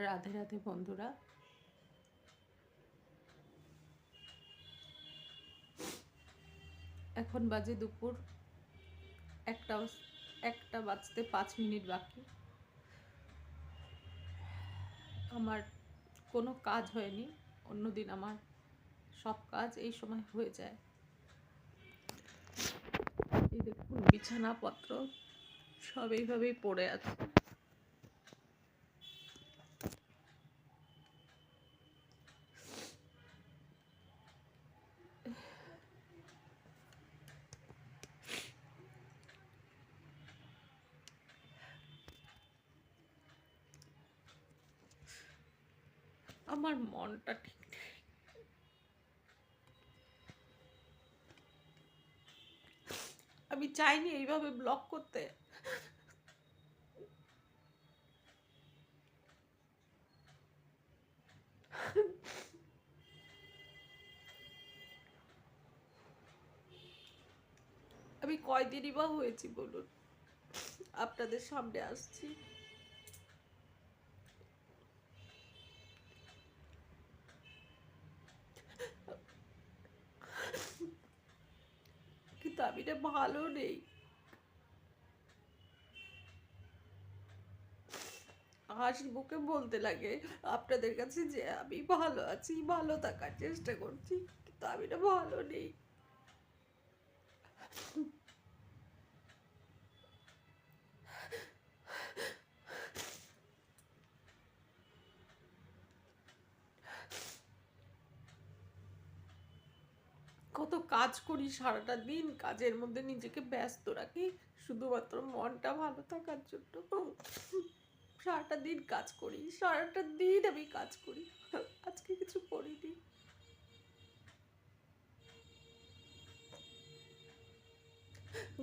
রাধে রাধে বন্ধুরা। এখন বাজে দুপুর। একটা একটা বাজতে পাঁচ মিনিট বাকি। আমার কোনো কাজ হয়নি, অন্যদিন আমার সব কাজ এই সময় হয়ে যায়। এই দেখুন, বিছানাপত্র সব এইভাবেই পড়ে আছে। আমার মনটা ঠিক নেই। আমি চাইনি এইভাবে ব্লক করতে। আমি কয়দিনই বা হয়েছি বলুন? আপনাদের সামনে আসছি। কিন্তু আমি ভালো নেই। হাসি মুখে বলতে লাগে, আপনাদের কাছে যে আমি ভালো আছি, ভালো থাকার চেষ্টা করছি, কিন্তু আমি না ভালো নেই কত কাজ করি সারাটা দিন, কাজের মধ্যে নিজেকে ব্যস্ত রাখি, শুধুমাত্র মনটা ভালো থাকার জন্য। সারাটা দিন কাজ করি, সারাটা দিন আমি কাজ করি। আজকে কিছু করিনি।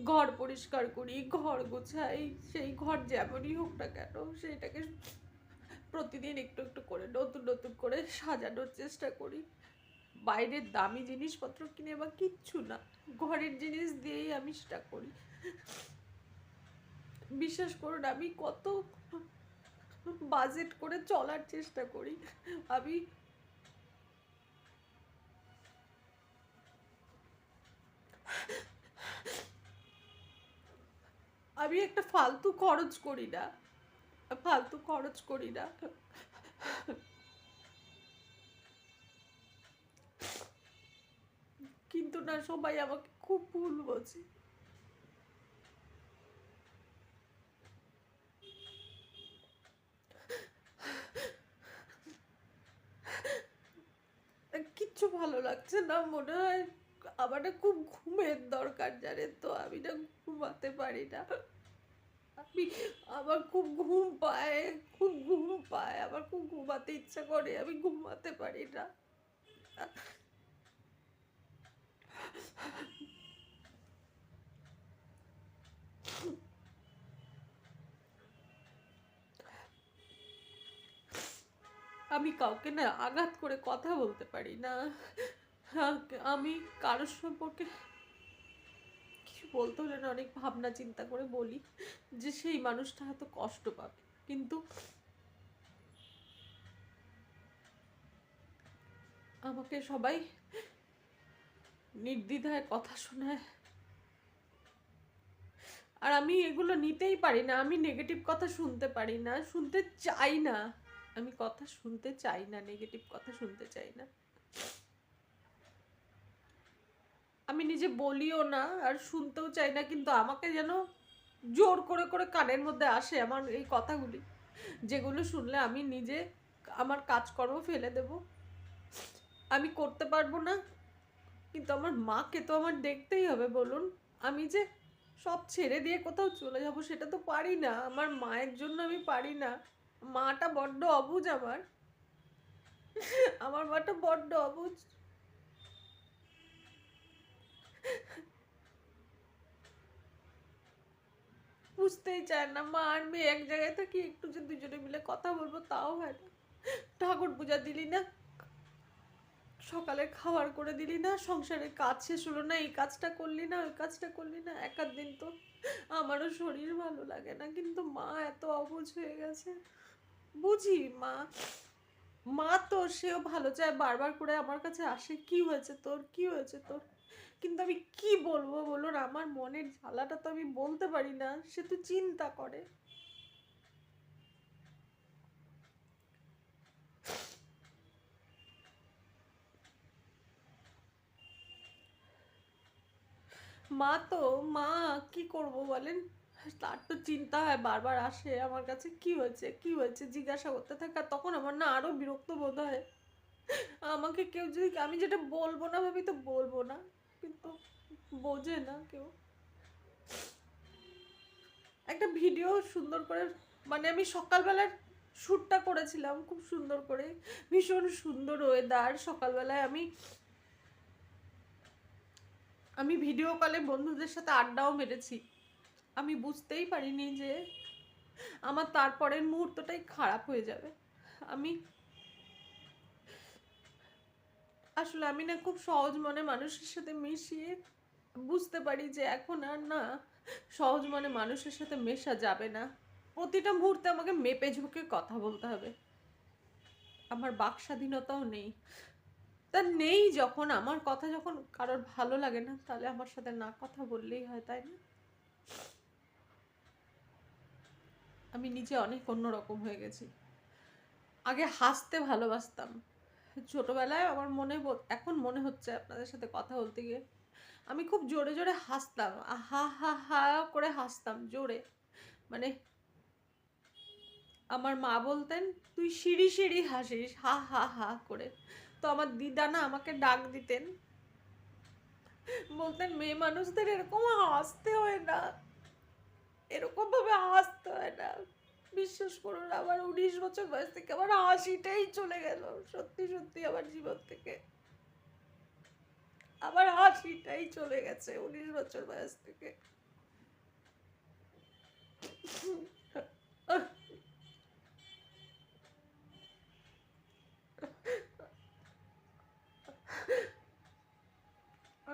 ঘর পরিষ্কার করি, ঘর গোছাই, সেই ঘর যেমনই হোক না কেন, সেইটাকে প্রতিদিন একটু একটু করে, নতুন নতুন করে সাজানোর চেষ্টা করি। বাইরের দামি জিনিসপত্র কিনে বা কিচ্ছু না, ঘরের জিনিস দিয়েই আমি সেটা করি। বিশ্বাস করুন, আমি কত বাজেট করে চলার চেষ্টা করি। আমি আমি একটা ফালতু খরচ করি না। ফালতু খরচ করি না কিন্তু না, সবাই আমাকে খুব ভুল বোঝে। কিচ্ছু ভালো লাগছে না, মনে হয় আমার খুব ঘুমের দরকার জানেন তো, আমি না ঘুমাতে পারি না। আমি, আমার খুব ঘুম পায়, খুব ঘুম পায়, আমার খুব ঘুমাতে ইচ্ছা করে, আমি ঘুমাতে পারি না। আমি কাউকে না আঘাত করে কথা বলতে পারি না। আমি কারোর সম্পর্কে কিছু বলতে হলে না অনেক ভাবনা চিন্তা করে বলি যে সেই মানুষটা হয়তো কষ্ট পাবে। কিন্তু আমাকে সবাই নির্দ্বিধায় কথা শোনায় আর আমি এগুলো নিতেই পারি না, আমি নেগেটিভ কথা শুনতে পারি না, শুনতে চাই না। আমি কথা শুনতে চাই না নেগেটিভ কথা শুনতে চাই না। আমি নিজে বলিও না আর শুনতেও চাই না, কিন্তু আমাকে যেন জোর করে করে কানের মধ্যে আসে আমার এই কথাগুলি, যেগুলো শুনলে আমি নিজে আমার কাজকর্ম ফেলে দেব। আমি করতে পারব না কিন্তু আমার মাকে তো আমার দেখতেই হবে, বলুন। আমি যে সব ছেড়ে দিয়ে কোথাও চলে যাব সেটা তো পারি না। আমার মায়ের জন্য আমি পারি না। মাটা বড্ড অবুঝ আমার। আমার মাটা বড্ড অবুঝ বুঝতেই চায় না, মা আর মেয়ে এক জায়গায় থাকি, একটু যে দুজনে মিলে কথা বলব, তাও হয় না। ঠাকুর পূজা দিলি না? সকালে খাবার করে দিলি না, সংসারের কাজ শেষ হলো না, এই কাজটা করলি না, ওই কাজটা করলি না এক দিন তো আমারও শরীর ভালো লাগে না, কিন্তু মা এত অবুঝ হয়ে গেছে। বুঝি মা মা তো সেও ভালো চায়, বারবার করে আমার কাছে আসে, কি হয়েছে তোর? কি হয়েছে তোর? কিন্তু আমি কি বলব বলুন, আমার মনের জ্বালাটা তো আমি বলতে পারি না, সে তো চিন্তা করে। মা তো, মা কি করব বলেন? তার তো চিন্তা হয়, বারবার আসে আমার কাছে, কি হয়েছে? কি হয়েছে? জিজ্ঞাসা করতে থাকে, আর তখন আমার না আরও বিরক্ত বোধ হয়। আমাকে কেউ যদি, আমি যেটা বলব না ভাবি তো বলব না, কিন্তু বোঝে না কেউ। একটা ভিডিও সুন্দর করে মানে আমি সকালবেলার শ্যুটটা করেছিলাম, খুব সুন্দর করে। ভীষণ সুন্দর ওয়েদার সকালবেলায় আমি আমি ভিডিও কলে বন্ধুদের সাথে আড্ডাও মেরেছি। আমি বুঝতেই পারিনি যে আমার তারপরের মুহূর্তটাই খারাপ হয়ে যাবে। আমি আসলে আমি না খুব সহজ মনে মানুষের সাথে মিশিয়ে বুঝতে পারি যে এখন আর না সহজ মনে মানুষের সাথে মেশা যাবে না। প্রতিটা মুহূর্তে আমাকে মেপে ঝুঁকে কথা বলতে হবে। আমার বাক স্বাধীনতাও নেই। তা নেই যখন, আমার কথা যখন কারোর ভালো লাগে না, তাহলে আমার সাথে না কথা বললেই হয়, তাই না? আমি নিজে অনেক অন্যরকম হয়ে গেছি। আগে হাসতে ভালোবাসতাম। ছোটবেলায় আমার মনে এখন মনে হচ্ছে আপনাদের সাথে কথা বলতে গিয়ে, আমি খুব জোরে জোরে হাসতাম হা হা হা করে হাসতাম, জোরে। মানে আমার মা বলতেন, তুই সিঁড়ি সিঁড়ি হাসিস, হা হা হা করে। তো আমার দিদা না আমাকে ডাক দিতেন। বলতেন, মেয়ে মানুষদের এরকম হাসতে হয় না। এরকম ভাবে হাসতে হয় না। বিশ্বাস করুন, আমার উনিশ বছর বয়স থেকে আমার হাসিটাই চলে গেল। সত্যি সত্যি আমার জীবন থেকে। আমার হাসিটাই চলে গেছে উনিশ বছর বয়স থেকে।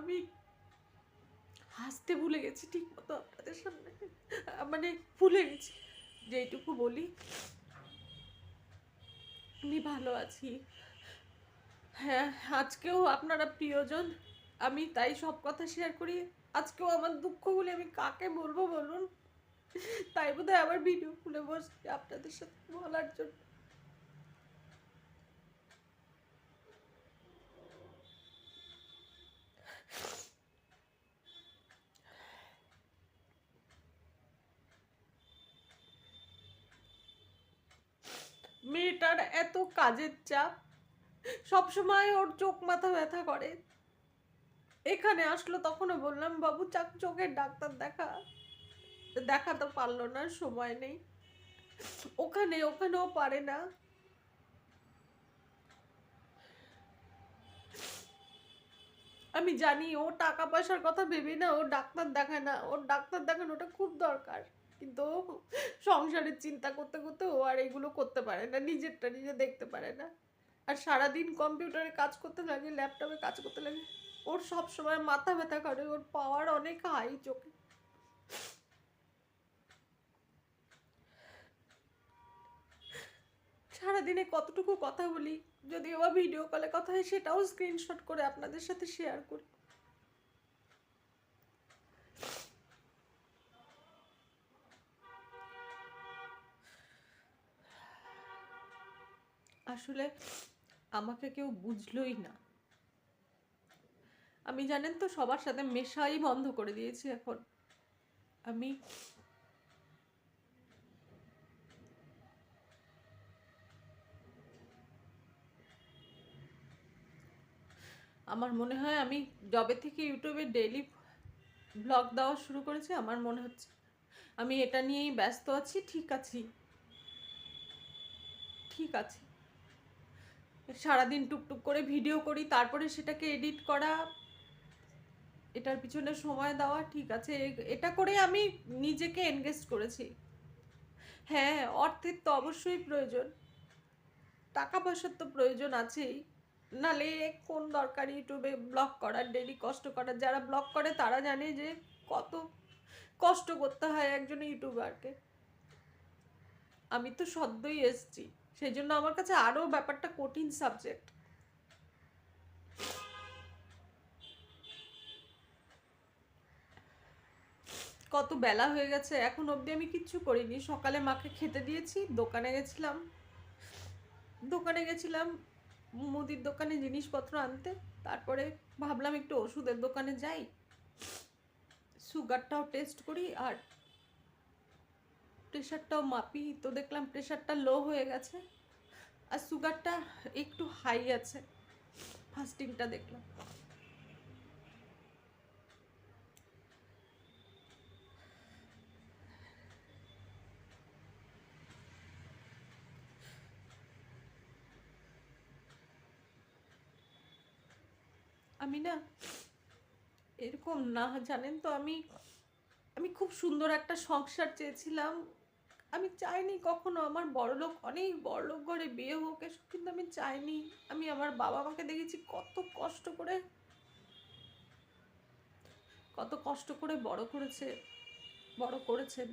আমি হাসতে ভুলে গেছি ঠিক মতো আপনাদের সামনে। মানে ভুলে গেছি। বলি, আমি ভালো আছি। হ্যাঁ আজকেও আপনারা প্রিয়জন, আমি তাই সব কথা শেয়ার করি। আজকেও আমার দুঃখগুলি আমি কাকে বলব বলুন? তাই বোধহয় আবার ভিডিও খুলে বসছি আপনাদের সাথে বলার জন্য। মেয়েটার এত কাজের চাপ। সবসময় ওর চোখ মাথা ব্যথা করে। এখানে আসলো তখনও বললাম, বাবু, চাক, চোখের ডাক্তার দেখা। দেখাতে পারল না, সময় নেই। ওখানে, ওখানেও পারে না। আমি জানি ও টাকা পয়সার কথা ভেবে না, ও ডাক্তার দেখায় না। ওর ডাক্তার দেখানোটা খুব দরকার। কিন্তু সংসারের চিন্তা করতে করতে ও আর এগুলো করতে পারে না, নিজেরটা নিজে দেখতে পারে না। আর সারাদিন কম্পিউটারে কাজ করতে লাগে, ল্যাপটপে কাজ করতে লাগে, ওর সব সময় মাথা ব্যথা করে, ওর পাওয়ার অনেক হাই চোখে। সারাদিনে কতটুকু কথা বলি, যদি বা ভিডিও কলে কথা হয় সেটাও স্ক্রিনশট করে আপনাদের সাথে শেয়ার করি। আসলে আমাকে কেউ বুঝলোই না। আমি জানেন তো সবার সাথে মেশাই বন্ধ করে দিয়েছি এখন। আমি আমার মনে হয় আমি যবে থেকে ইউটিউবে ডেইলি ব্লগ দেওয়া শুরু করেছি, আমার মনে হচ্ছে। আমি এটা নিয়েই ব্যস্ত আছি, ঠিক আছি। ঠিক আছে। সারাদিন টুকটুক করে ভিডিও করি, তারপরে সেটাকে এডিট করা, এটার পিছনে সময় দেওয়া, ঠিক আছে এটা করে আমি নিজেকে এনগেজ করেছি। হ্যাঁ অর্থের তো অবশ্যই প্রয়োজন, টাকা পয়সার তো প্রয়োজন আছেই, নালে কোন দরকার ইউটিউবে ব্লগ করার ডেলি কষ্ট করার, যারা ব্লগ করে তারা জানে যে কত কষ্ট করতে হয় একজন ইউটিউবারকে। আমি তো সদ্যই এসছি। সেই জন্য আমার কাছে আরও ব্যাপারটা কঠিন সাবজেক্ট কত বেলা হয়ে গেছে, এখন অবধি আমি কিচ্ছু করিনি। সকালে মাকে খেতে দিয়েছি, দোকানে গেছিলাম। দোকানে গেছিলাম, মুদির দোকানে জিনিসপত্র আনতে। তারপরে ভাবলাম একটু ওষুধের দোকানে যাই। সুগারটাও টেস্ট করি আর প্রেশারটাও মাপি, তো দেখলাম প্রেশারটা লো হয়ে গেছে আর সুগারটা একটু হাই আছে। ফাস্টিংটা দেখলাম। আমি না, এরকম না, জানেন তো আমি আমি খুব সুন্দর একটা সংসার চেয়েছিলাম। আমি চাইনি কখনো, আমার বড়লোক, অনেক বড়লোক ঘরে বিয়ে হোক, এসব কিন্তু আমি চাইনি। আমি আমার বাবা মাকে দেখেছি কত কষ্ট করে, কত কষ্ট করে বড় করেছে, বড় করেছেন।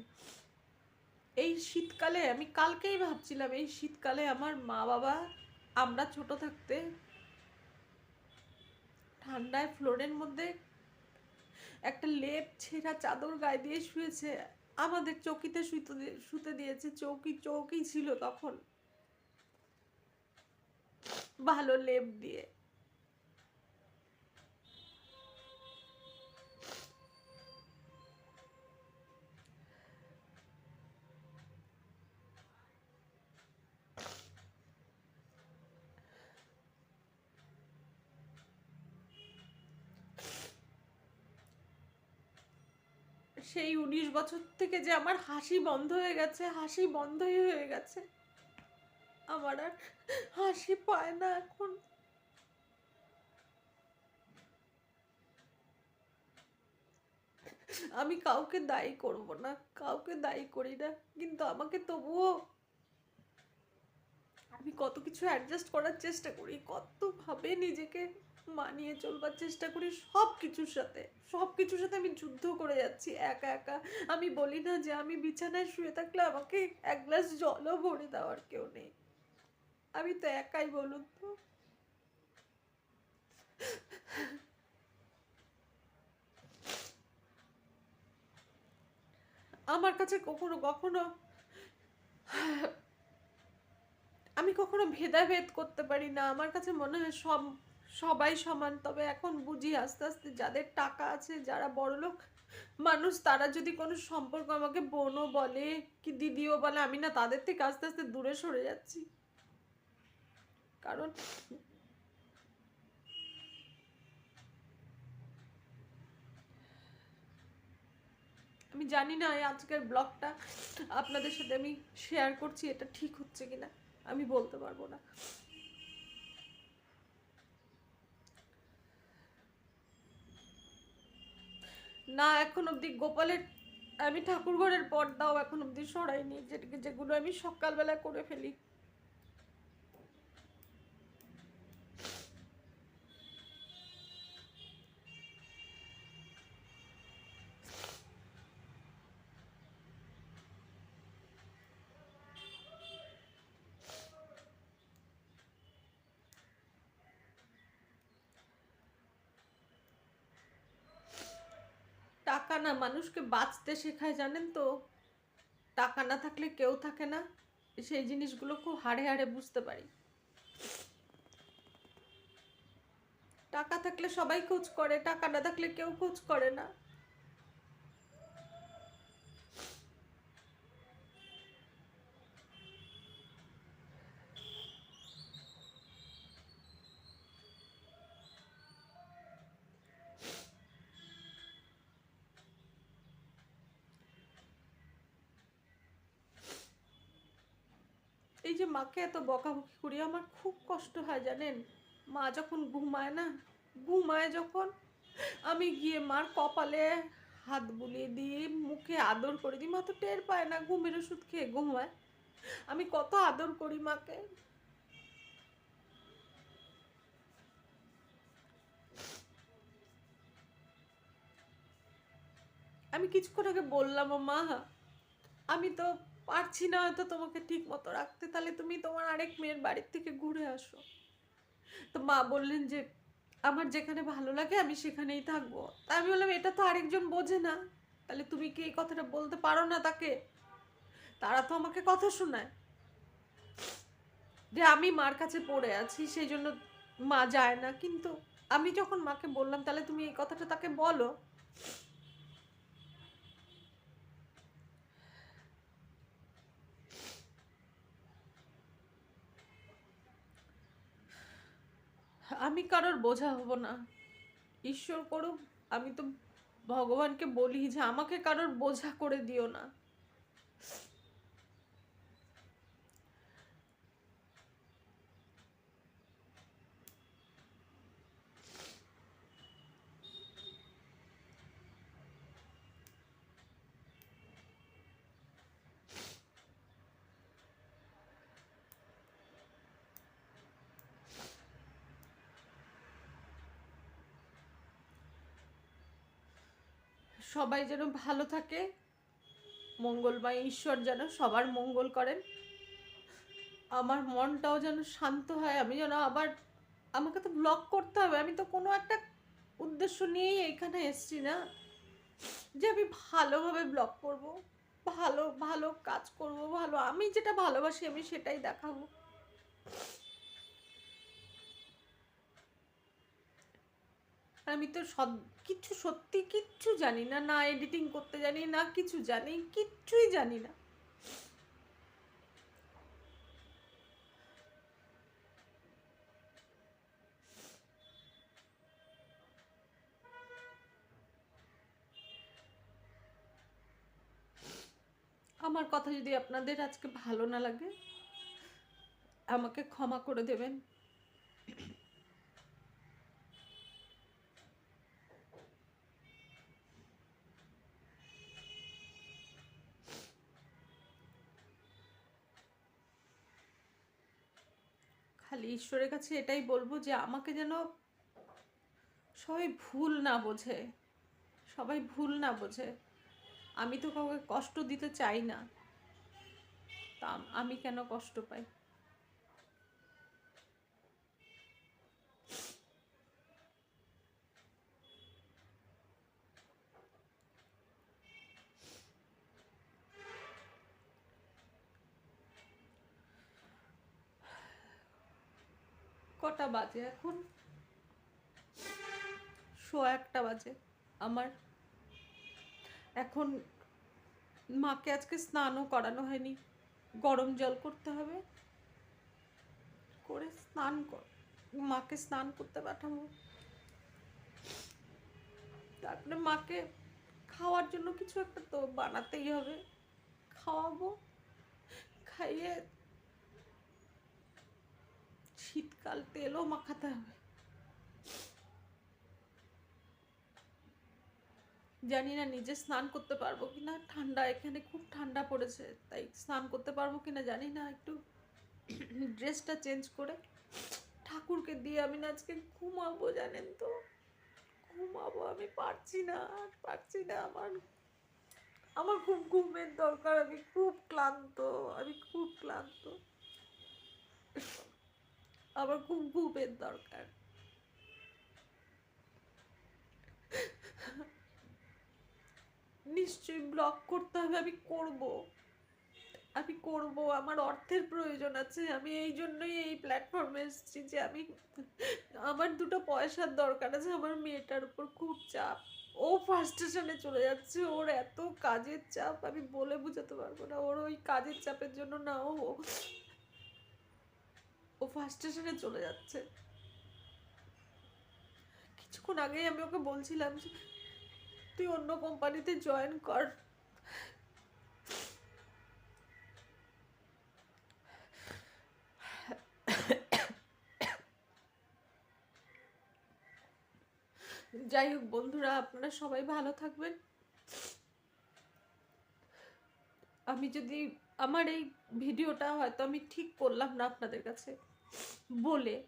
এই শীতকালে, আমি কালকেই ভাবছিলাম, এই শীতকালে আমার মা বাবা, আমরা ছোট থাকতে ঠান্ডায় ফ্লোরের মধ্যে একটা লেপ ছেঁড়া চাদর গায়ে দিয়ে শুয়েছে। আমাদের চৌকিতে শুতে শুতে দিয়েছে। চৌকি চৌকি ছিল তখন। ভালো লেপ দিয়ে। সেই উনিশ বছর থেকে যে আমার হাসি বন্ধ হয়ে গেছে, হাসি বন্ধই হয়ে গেছে। আমার আর হাসি পায় না এখন। আমি কাউকে দায়ী করব না, কাউকে দায়ী করি না, কিন্তু আমাকে তবুও আমি কত কিছু অ্যাডজাস্ট করার চেষ্টা করি, কতভাবে নিজেকে মানিয়ে চলবার চেষ্টা করি সব কিছুর সাথে। সব কিছুর সাথে আমি যুদ্ধ করে যাচ্ছি, একা একা। আমি বলি না যে আমি বিছানায় শুয়ে থাকলে আমাকে এক গ্লাস জলও ভরে দেওয়ার কেউ নেই। আমি তো একাই বলুন তো। আমার কাছে কখনো কখনো আমি কখনো ভেদাভেদ করতে পারি না। আমার কাছে মনে হয় সব সবাই সমান। তবে এখন বুঝি আস্তে আস্তে যাদের টাকা আছে, যারা বড়লোক মানুষ, তারা যদি কোনো সম্পর্ক আমাকে বোনও বলে কি দিদিও বলে, আমি না তাদের থেকে আস্তে আস্তে দূরে সরে যাচ্ছি। কারণ আমি জানি না আজকের ব্লগটা আপনাদের সাথে আমি শেয়ার করছি, এটা ঠিক হচ্ছে কিনা, আমি বলতে পারব না। না, এখন অবধি গোপালের, আমি ঠাকুরঘরের পর্দাও এখন অবধি সরাইনি যেগুলো আমি সকালবেলা করে ফেলি। টাকা না মানুষকে বাঁচতে শেখায় জানেন তো? টাকা না থাকলে কেউ থাকে না। সেই জিনিসগুলো খুব হাড়ে হাড়ে বুঝতে পারি। টাকা থাকলে সবাই খোঁজ করে, টাকা না থাকলে কেউ খোঁজ করে না। মাকে এত বকাবকি করি, আমার খুব কষ্ট হয় জানেন। মা যখন ঘুমায় না, ঘুমায় যখন, আমি গিয়ে মার কপালে হাত বুলিয়ে দিই, মুখে আদর করে দিই, মা তো টের পায় না, ঘুমের ওষুধ খেয়ে ঘুমায়। আমি কত আদর করি মাকে। আমি কিছুক্ষণ আগে বললাম, মা, আমি তো পারছি না হয়তো তোমাকে ঠিক মতো রাখতে। তাহলে তুমি তোমার আরেক মেয়ের বাড়ির থেকে ঘুরে আসো। তো মা বললেন যে, আমার যেখানে ভালো লাগে আমি সেখানেই থাকব। তা আমি বললাম, এটা তো আরেকজন বোঝে না। তাহলে তুমি কি এই কথাটা বলতে পারো না তাকে? তারা তো আমাকে কথা শোনায়। যে আমি মার কাছে পড়ে আছি, সেই জন্য মা যায় না। কিন্তু আমি যখন মাকে বললাম, তাহলে তুমি এই কথাটা তাকে বলো। আমি কারোর বোঝা হব না। ঈশ্বর করুক, আমি তো ভগবানকে বলি যে আমাকে কারোর বোঝা করে দিও না। সবাই যেন ভালো থাকে। মঙ্গলময় ঈশ্বর যেন সবার মঙ্গল করেন। আমার মনটাও যেন শান্ত হয়, আমি যেন আবার, আমাকে তো ব্লগ করতে হবে, আমি তো কোনো একটা উদ্দেশ্য নিয়েই এখানে এসছি না। যে আমি ভালোভাবে ব্লগ করব, ভালো ভালো কাজ করব, ভালো, আমি যেটা ভালোবাসি আমি সেটাই দেখাবো। আর আমি তো সব, কিচ্ছু সত্যি কিচ্ছু জানি না না এডিটিং করতে জানি, না কিছু জানি, কিচ্ছুই জানি না। আমার কথা যদি আপনাদের আজকে ভালো না লাগে, আমাকে ক্ষমা করে দেবেন। খালি ঈশ্বরের কাছে এটাই বলব যে আমাকে যেন সবাই ভুল না বোঝে, সবাই ভুল না বোঝে। আমি তো কাউকে কষ্ট দিতে চাই না, তা আমি কেন কষ্ট পাই? বাজে এখন? শো একটা বাজে আমার। এখন মাকে আজকে স্নানও করানো হয়নি। গরম জল করতে হবে। করে স্নান কর, মাকে স্নান করতে পাঠাবো। তারপরে মাকে খাওয়ার জন্য কিছু একটা তো বানাতেই হবে। খাওয়াবো, খাইয়ে শীতকাল, তেলও মাখাতে হবে। জানি না নিজে স্নান করতে পারব কিনা, ঠান্ডা, এখানে খুব ঠান্ডা পড়েছে, তাই স্নান করতে পারব কিনা জানি না, একটু ড্রেসটা চেঞ্জ করে ঠাকুরকে দিয়ে আমি না আজকে ঘুমাবো, জানেন তো? ঘুমাবো, আমি পারছি না, আর পারছি না, আমার আমার খুব ঘুমের দরকার, আমি খুব ক্লান্ত, আমি খুব ক্লান্ত। আমার খুব ঘুমের দরকার। নিশ্চয়ই ব্লক করতে হবে, আমি করব। আমি করব, আমার অর্থের প্রয়োজন আছে। আমি এই জন্যই এই প্ল্যাটফর্মে এসেছি যে আমি, আমার দুটো পয়সার দরকার আছে। আমার মেয়েটার উপর খুব চাপ। ও ফার্স্ট স্টেশনে চলে যাচ্ছে। ওর এত কাজের চাপ, আমি বলে বোঝাতে পারব না। ওর ওই কাজের চাপের জন্য না ও ও ফার্স্ট স্টেশনে চলে যাচ্ছে। কিছুক্ষণ আগেই আমি ওকে বলছিলাম যে, তুই অন্য কোম্পানিতে জয়েন কর। যাই হোক বন্ধুরা, আপনারা সবাই ভালো থাকবেন। আমি যদি, আমার এই ভিডিওটা হয়তো আমি ঠিক করলাম না আপনাদের কাছে। বলে।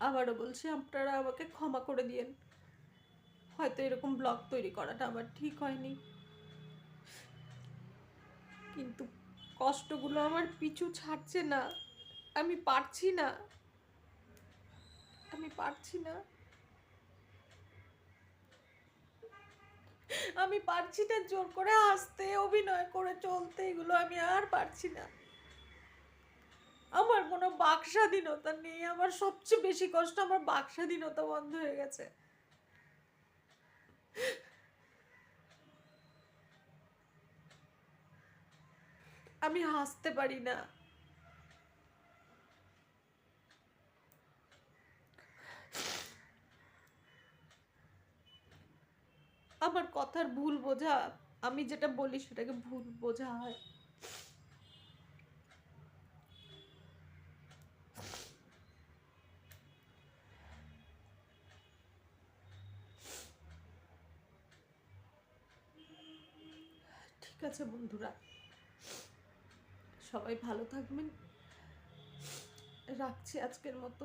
আবারও বলছি, আপনারা আমাকে ক্ষমা করে দিয়েন। হয়তো এরকম ব্লগ তৈরি করাটা আমার ঠিক হয়নি। কিন্তু কষ্টগুলো আমার পিছু ছাড়ছে না। আমি পারছি না। আমি পারছি না। আমি পারছি না জোর করে হাসতে, অভিনয় করে চলতে, এগুলো আমি আর পারছি না। আমার কোনো বাক স্বাধীনতা নেই, আমার সবচেয়ে বেশি কষ্ট আমার বাক স্বাধীনতা বন্ধ হয়ে গেছে। আমি হাসতে পারি না আমার কথার ভুল বোঝা, আমি যেটা বলি সেটাকে ভুল বোঝা হয়। ঠিক আছে বন্ধুরা, সবাই ভালো থাকবেন। রাখছি আজকের মতো।